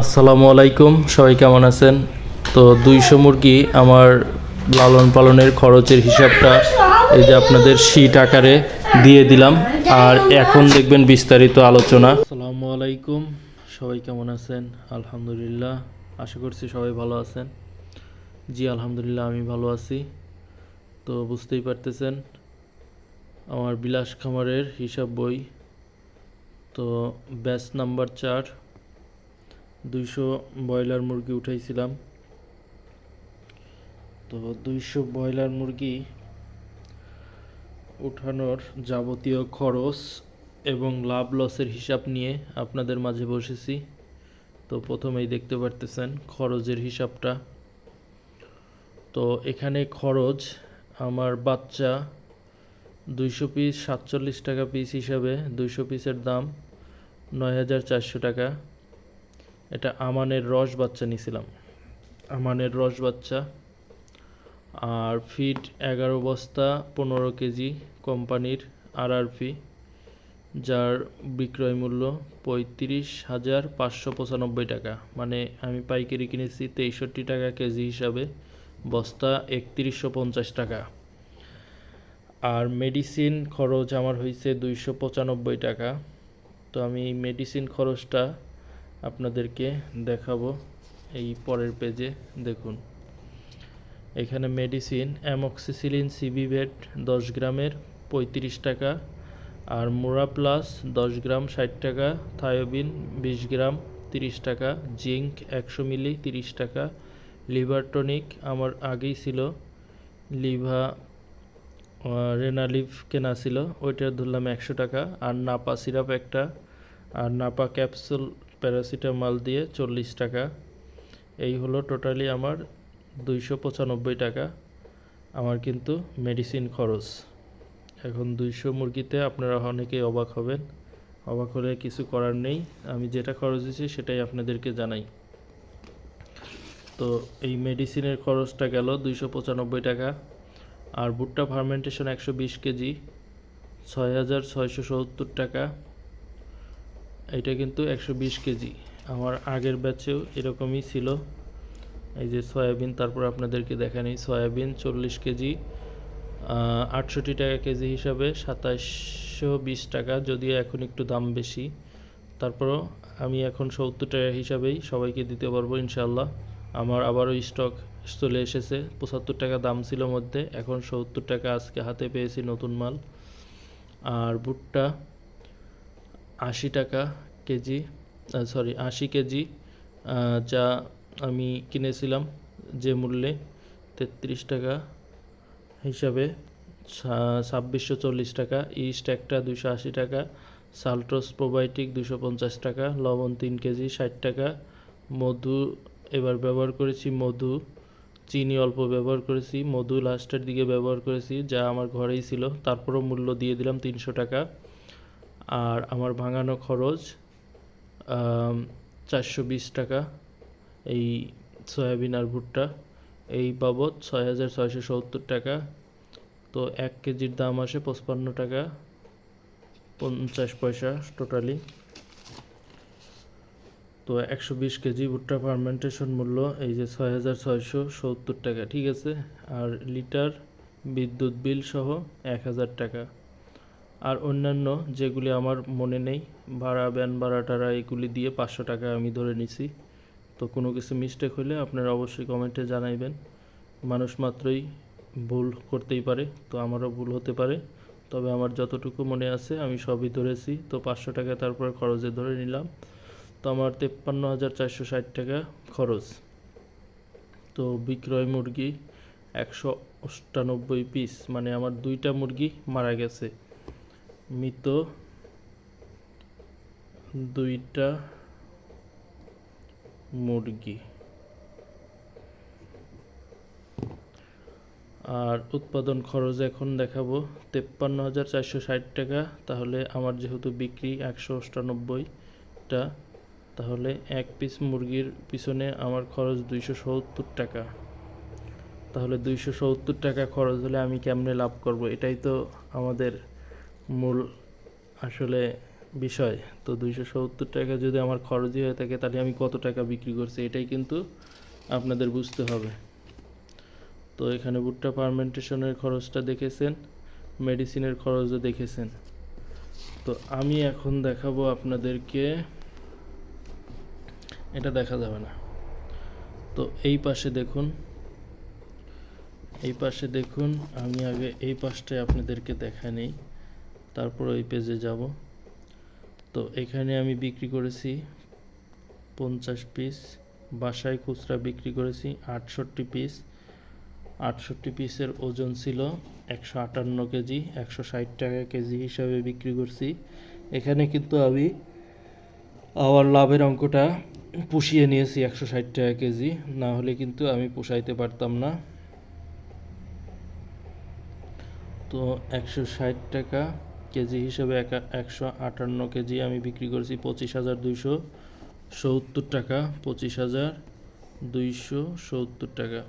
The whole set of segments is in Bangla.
আসসালামু আলাইকুম, সবাই কেমন আছেন? তো দুইশো মুরগি আমার লালন পালনের খরচের হিসাবটা এই যে আপনাদের শীট আকারে দিয়ে দিলাম। আর এখন দেখবেন বিস্তারিত আলোচনা। আসসালামু আলাইকুম, সবাই কেমন আছেন? আলহামদুলিল্লাহ, আশা করছি সবাই ভালো আছেন। জি, আলহামদুলিল্লাহ, আমি ভালো আছি। তো বুঝতেই পারতেছেন, আমার বিলাস খামারের হিসাব বই। তো ব্যাচ নাম্বার চার দুইশো ব্রয়লার মুরগি উঠাইছিলাম। তো দুইশো ব্রয়লার মুরগি উঠানোর যাবতীয় খরচ এবং লাভ লসের হিসাব নিয়ে আপনাদের মাঝে বসেছি। তো প্রথমেই দেখতে পারতেছেন খরচের হিসাবটা। তো এখানে খরচ আমার বাচ্চা দুইশো পিস সাতচল্লিশ টাকা পিস হিসাবে, দুইশো পিসের দাম নয় হাজার চারশো টাকা। এটা আমানের রস বাচ্চা নিছিলাম। আমানের রস বাচ্চা আর ফিট এগারো বস্তা, পনেরো কেজি কোম্পানির আরআরপি যার বিক্রয় মূল্য পঁয়ত্রিশ হাজার পাঁচশো পঁচানব্বই টাকা। মানে আমি পাইকারি কিনেছি তেষট্টি টাকা কেজি হিসাবে, বস্তা একত্রিশশো পঞ্চাশ টাকা। আর মেডিসিন খরচ আমার হয়েছে দুইশো পঁচানব্বই টাকা। তো আমি মেডিসিন খরচটা আপনাদেরকে দেখাবো এই পরের পেজে দেখুন। এখানে মেডিসিন অ্যামক্সিসিলিন সিবিভেট দশ গ্রামের পঁয়ত্রিশ টাকা। আর মোরা প্লাস দশ গ্রাম ষাট টাকা। থায়োবিন বিশ গ্রাম তিরিশ টাকা। জিঙ্ক একশো মিলি, তিরিশ টাকা। লিভার টনিক আমার আগেই ছিল। লিভা রেনালিভ কেনা ছিল, ওইটা ধরলাম একশো টাকা। আর নাপা সিরাপ একটা। আর নাপা ক্যাপসুল প্যারাসিটামল দিয়ে চল্লিশ টাকা। এই হলো টোটালি আমার দুইশো পঁচানব্বই টাকা। আমার কিন্তু মেডিসিন খরচ। এখন দুইশো মুরগিতে আপনারা অনেকেই অবাক হবেন। অবাক হলে কিছু করার নেই। আমি যেটা খরচ দিয়েছি সেটাই আপনাদেরকে জানাই। তো এই মেডিসিনের খরচটা গেল দুইশো পঁচানব্বই টাকা। আর ভুট্টা ফার্মেন্টেশন একশো বিশ কেজি, ছয় হাজার ছয়শো সত্তর টাকা। এটা কিন্তু একশো বিশ কেজি। আমার আগের ব্যাচেও এরকমই ছিল। এই যে সয়াবিন, তারপর আপনাদেরকে দেখানি। সয়াবিন চল্লিশ কেজি আটষট্টি টাকা কেজি হিসাবে সাতাশশো বিশ টাকা, যদিও এখন একটু দাম বেশি। তারপরও আমি এখন সত্তর টাকা হিসাবেই সবাইকে দিতে পারব ইনশাল্লাহ আমার আবারও স্টক চলে এসেছে। পঁচাত্তর টাকা দাম ছিল মধ্যে, এখন সত্তর টাকা আজকে হাতে পেয়েছি নতুন মাল। আর ভুট্টা আশি টাকা কেজি সরি আশি কেজি যা আমি কিনেছিলাম যে মূল্যে তেত্রিশ টাকা হিসাবে ছাব্বিশশো চল্লিশ টাকা, ইস্ট একটা দুশো আশি টাকা, সালট্রোস প্রোবায়োটিক দুশো পঞ্চাশ টাকা, লবণ তিন কেজি ষাট টাকা, মধু এবার ব্যবহার করেছি মধু, চিনি অল্প ব্যবহার করেছি, মধু লাস্টের দিকে ব্যবহার করেছি, যা আমার ঘরেই ছিল, তারপরও মূল্য দিয়ে দিলাম তিনশো টাকা। আর আমার ভাঙানো খরচ চারশো বিশ টাকা। এই সয়াবিন আর ভুট্টা, এই বাবদ ছয় হাজার ছয়শো সত্তর টাকা। তো এক কেজির দাম আসে পঁচপান্ন টাকা, পঞ্চাশ পয়সা টোটালি তো একশো বিশ কেজি ভুট্টা ফার্মেন্টেশন মূল্য এই যে ছয় হাজার ছয়শো সত্তর টাকা, ঠিক আছে? আর লিটার বিদ্যুৎ বিল সহ এক হাজার টাকা। আর অন্যান্য যেগুলি আমার মনে নেই, ভাড়া, ব্যান ভাড়া টাড়া, এগুলি দিয়ে পাঁচশো টাকা আমি ধরে নিছি। তো কোনো কিছু মিস্টেক হলে আপনারা অবশ্যই কমেন্টে জানাইবেন। মানুষ মাত্রই ভুল করতেই পারে, তো আমারও ভুল হতে পারে। তবে আমার যতটুকু মনে আছে আমি সবই ধরেছি, তো পাঁচশো টাকা তারপর খরচে ধরে নিলাম। তো আমার তেপ্পান্ন হাজার চারশো ষাট টাকা খরচ। তো বিক্রয় মুরগি একশো অষ্টানব্বই পিস মানে আমার দুইটা মুরগি মারা গেছে। মৃত দুইটা মুরগি। আর উৎপাদন খরচ এখন দেখাবো তেপ্পান্ন হাজার চারশো ষাট টাকা। তাহলে আমার যেহেতু বিক্রি একশো অষ্টানব্বইটা, তাহলে এক পিস মুরগির পিছনে আমার খরচ দুইশো সত্তর টাকা। তাহলে দুইশো সত্তর টাকা খরচ হলে আমি কেমনে লাভ করব? এটাই তো আমাদের মূল আসলে বিষয়। তো দুইশো সত্তর টাকা যদি আমার খরচই হয়ে থাকে, তাহলে আমি কত টাকা বিক্রি করছি, এটাই কিন্তু আপনাদের বুঝতে হবে। তো এখানে ভুট্টা পারমেন্টেশনের খরচটা দেখেছেন মেডিসিনের খরচও দেখেছেন। তো আমি এখন দেখাবো আপনাদেরকে, এটা দেখা যাবে না। তো এই পাশে দেখুন, এই পাশে দেখুন, আমি আগে এই পাশটায় আপনাদেরকে দেখা নেই। তারপর ওই পেজে যাব। তো এখানে আমি বিক্রি করেছি পঞ্চাশ পিস বাসায় খুচরা বিক্রি করেছি আটষট্টি পিস আটষট্টি পিসের ওজন ছিল একশো আটান্ন কেজি, একশো ষাট টাকা কেজি হিসাবে বিক্রি করছি। এখানে কিন্তু আমি আমার লাভের অঙ্কটা পুষিয়ে নিয়েছি একশো ষাট টাকা কেজি, না হলে কিন্তু আমি পোষাইতে পারতাম না। তো একশো ষাট টাকা কেজি হিসেবে একা একশো আটান্ন কেজি আমি বিক্রি করেছি পঁচিশ হাজার দুইশো সত্তর টাকা, পঁচিশ হাজার দুইশো সত্তর টাকা।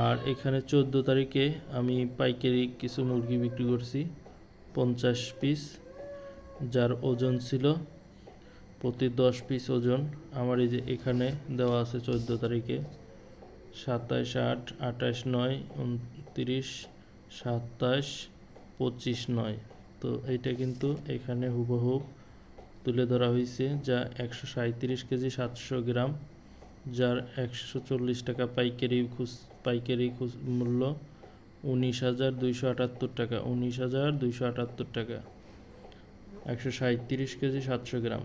আর এখানে চোদ্দ তারিখে আমি পাইকারি কিছু মুরগি বিক্রি করছি, পঞ্চাশ পিস, যার ওজন ছিল প্রতি দশ পিস ওজন। আমার এই যে এখানে দেওয়া আছে চোদ্দ তারিখে সাতাশ আট আঠাশ নয়, উনত্রিশ সাতাশ পঁচিশ নয়। তো এইটা কিন্তু এখানে হুবহু তুলে ধরা হয়েছে, যা একশো সাঁত্রিশ কেজি সাতশো গ্রাম, যার একশো চল্লিশ টাকা পাইকারি খুচ পাইকারি খুচ মূল্য উনিশ হাজার দুইশো আটাত্তর টাকা, উনিশ হাজার দুইশো আটাত্তর টাকা। একশো সাঁত্রিশ কেজি সাতশো গ্রাম।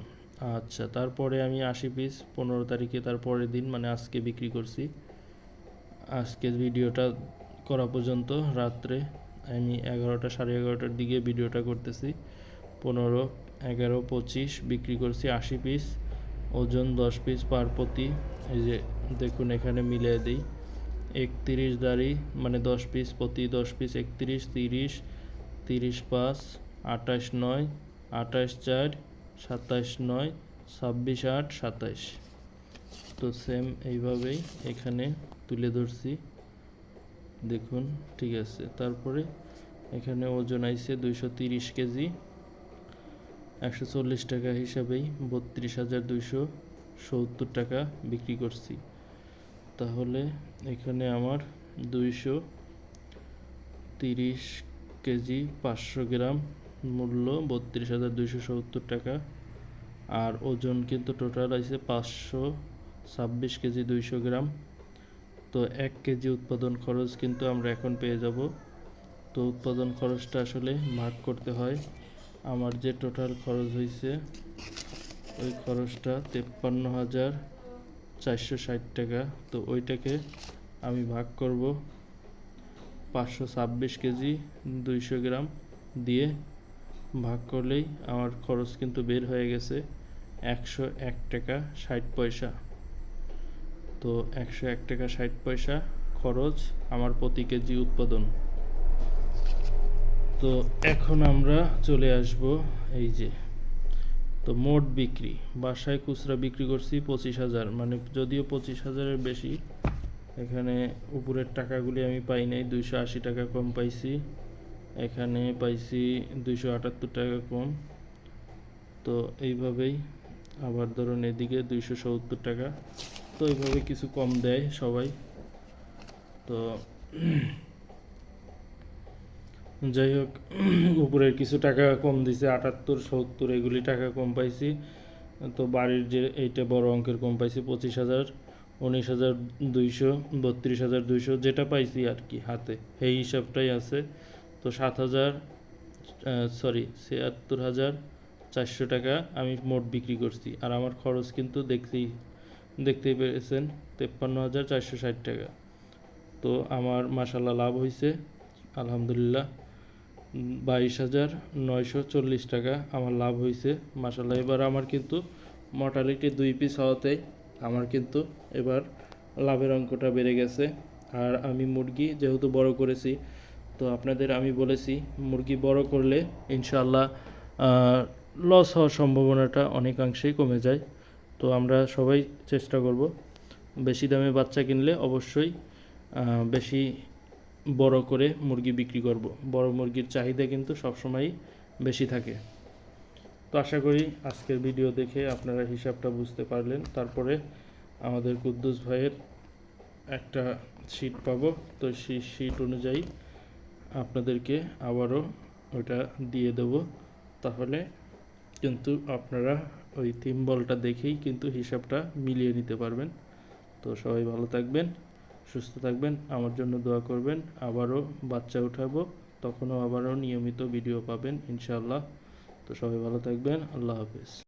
আচ্ছা তারপরে আমি আশি পিস, পনেরো তারিখে তার পরের দিন মানে আজকে বিক্রি করছি। আজকের ভিডিওটা করা পর্যন্ত, রাত্রে আমি এগারোটা সাড়ে এগারোটার দিকে ভিডিওটা করতেছি। পনেরো, এগারো, পঁচিশ, বিক্রি করছি আশি পিস ওজন দশ পিস পার প্রতি। এই যে দেখুন, এখানে মিলিয়ে দিই। একত্রিশ দাড়ি মানে দশ পিস প্রতি, দশ পিস একত্রিশ, তিরিশ তিরিশ পাঁচ, আঠাশ নয়, আঠাশ চার, সাতাশ নয়, ছাব্বিশ আট, সাতাশ। তো সেম এইভাবেই এখানে তুলে ধরছি। দেখুন, ঠিক আছে। তারপরে এখানে ওজন আইছে দুইশো তিরিশ কেজি। একশো চল্লিশ টাকা হিসাবেই বত্রিশ হাজার দুইশো সত্তর টাকা বিক্রি করছি। তাহলে এখানে আমার দুইশো তিরিশ কেজি পাঁচশো গ্রাম মূল্য বত্রিশ হাজার দুইশো সত্তর টাকা। আর ওজন কিন্তু টোটাল আছে পাঁচশো ছাব্বিশ কেজি দুইশো গ্রাম। তো এক কেজি উৎপাদন খরচ কিন্তু আমরা এখন পেয়ে যাব। তো উৎপাদন খরচটা আসলে ভাগ করতে হয়। আমার যে টোটাল খরচ হয়েছে ওই খরচটা তেপ্পান্ন হাজার চারশো ষাট টাকা। তো ওইটাকে আমি ভাগ করব পাঁচশো ছাব্বিশ কেজি দুইশো গ্রাম দিয়ে। ভাগ করলেই আমার খরচ কিন্তু বের হয়ে গেছে একশো এক টাকা ষাট পয়সা। তো একশো এক টাকা ষাট পয়সা খরচ আমার প্রতি কেজি উৎপাদন। তো এখন আমরা চলে আসব এই যে, তো মোট বিক্রি। বাসায় খুচরা বিক্রি করছি পঁচিশ হাজার। মানে যদিও পঁচিশ হাজারের বেশি, এখানে উপরের টাকাগুলি আমি পাই নাই, দুইশো আশি টাকা কম পাইছি। এখানে পাইছি দুইশো আটাত্তর টাকা কম। তো এইভাবেই আবার ধরুন এদিকে দুইশো সত্তর টাকা। তো এইভাবে কিছু কম দেয় সবাই। তো যাই হোক, উপরের কিছু টাকা কম দিছে, আটাত্তর, সত্তর, এগুলি টাকা কম পাইছি। তো বাড়ির যে এইটা বড় অঙ্কের কম পাইছি পঁচিশ হাজার, উনিশ হাজার দুইশো, বত্রিশ হাজার দুইশো, যেটা পাইছি আর কি হাতে, এই হিসাবটাই আছে। তো সাত হাজার সরি ছিয়াত্তর হাজার চারশো টাকা আমি মোট বিক্রি করছি। আর আমার খরচ কিন্তু দেখতেই দেখতেই পেরেছেন, তেপ্পান্ন হাজার চারশো ষাট টাকা। তো আমার মাসাল্লাহ লাভ হয়েছে আলহামদুলিল্লাহ। বাইশ হাজার নয়শো চল্লিশ টাকা আমার লাভ হয়েছে মাসাল্লাহ এবার আমার কিন্তু মর্টালিটি দুই পিস হওয়াতে আমার কিন্তু এবার লাভের অঙ্কটা বেড়ে গেছে। আর আমি মুরগি যেহেতু বড় করেছি, তো আপনাদের আমি বলেছি, মুরগি বড় করলে ইনশাল্লাহ লস হওয়ার সম্ভাবনাটা অনেকাংশেই কমে যায়। তো আমরা সবাই চেষ্টা করব বেশি দামে বাচ্চা কিনলে অবশ্যই বেশি বড় করে মুরগি বিক্রি করব। বড় মুরগির চাহিদা কিন্তু সবসময়ই বেশি থাকে। তো আশা করি আজকের ভিডিও দেখে আপনারা হিসাবটা বুঝতে পারলেন। তারপরে আমাদের কুদ্দুস ভাইয়ের একটা শিট পাবো। তো সেই শিট অনুযায়ী আপনাদেরকে আবারও ওটা দিয়ে দেব। তাহলে কিন্তু আপনারা ওই থিম বলটা দেখেই কিন্তু হিসাবটা মিলিয়ে নিতে পারবেন। তো সবাই ভালো থাকবেন, সুস্থ থাকবেন, আমার জন্য দোয়া করবেন। আবারও বাচ্চা উঠাবো, তখনও আবারও নিয়মিত ভিডিও পাবেন ইনশাল্লাহ তো সবাই ভালো থাকবেন, আল্লাহ হাফেজ।